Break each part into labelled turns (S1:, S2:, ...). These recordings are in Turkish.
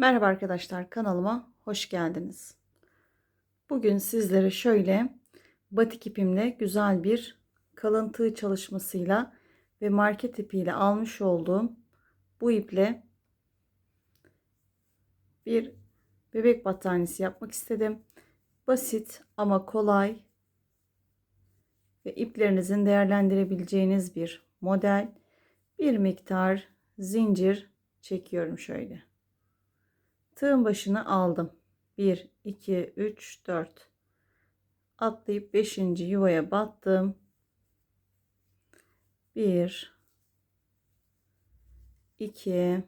S1: Merhaba arkadaşlar kanalıma hoş geldiniz. Bugün sizlere şöyle batik ipimle güzel bir kalın tığ çalışmasıyla ve market ipiyle almış olduğum bu iple bir bebek battaniyesi yapmak istedim. Basit ama kolay ve iplerinizin değerlendirebileceğiniz bir model. Bir miktar zincir çekiyorum şöyle. Tığın başını aldım. 1, 2, 3, 4. Atlayıp 5. yuvaya battım. 1, 2,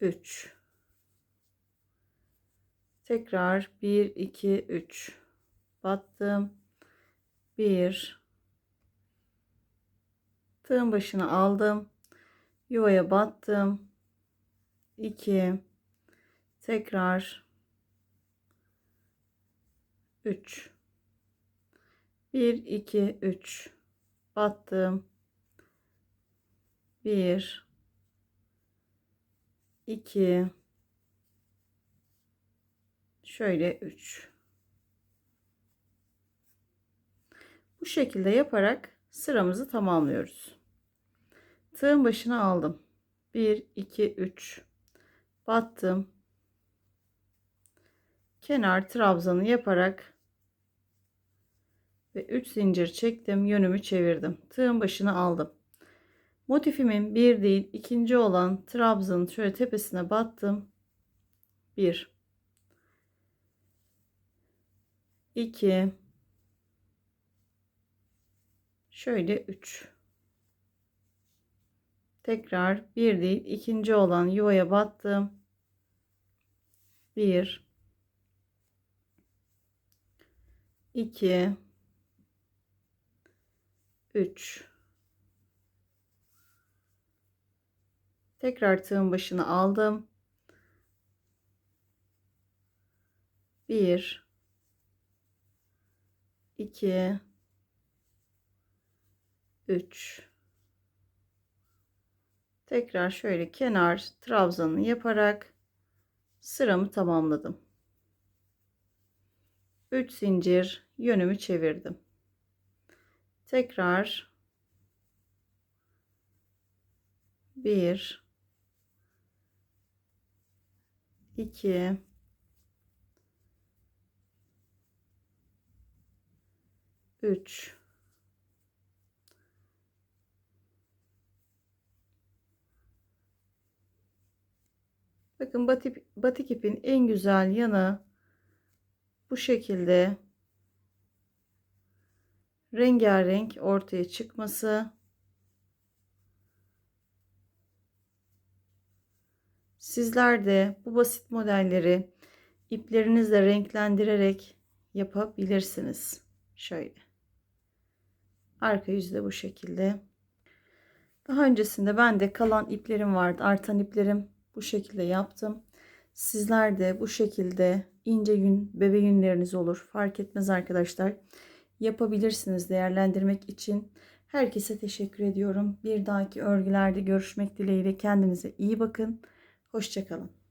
S1: 3. Tekrar 1, 2, 3. Battım. 1. Tığın başını aldım. Yuvaya battım. 2 tekrar. 3 1 2 3 battım. 1 2 şöyle 3 bu şekilde yaparak sıramızı tamamlıyoruz. Tığın başına aldım. 1 2 3 battım. Kenar trabzanı yaparak ve 3 zincir çektim. Yönümü çevirdim. Tığın başını aldım. Motifimin bir değil ikinci olan trabzanın şöyle tepesine battım. 1 2 şöyle 3 tekrar bir değil ikinci olan yuvaya battım. Bir, iki, üç. Tekrar tığın başını aldım. Bir, iki, üç. Tekrar şöyle kenar trabzanını yaparak sıramı tamamladım. 3 zincir yönümü çevirdim. Tekrar 1 2 3 Bakın batik, batik ipin en güzel yanı bu şekilde rengarenk ortaya çıkması. Sizler de bu basit modelleri iplerinizle renklendirerek yapabilirsiniz. Şöyle. Arka yüzde bu şekilde. Daha öncesinde ben de kalan iplerim vardı. Artan iplerim bu şekilde yaptım. Sizler de bu şekilde ince yün, bebe yünleriniz olur. Fark etmez arkadaşlar. Yapabilirsiniz değerlendirmek için. Herkese teşekkür ediyorum. Bir dahaki örgülerde görüşmek dileğiyle kendinize iyi bakın. Hoşçakalın.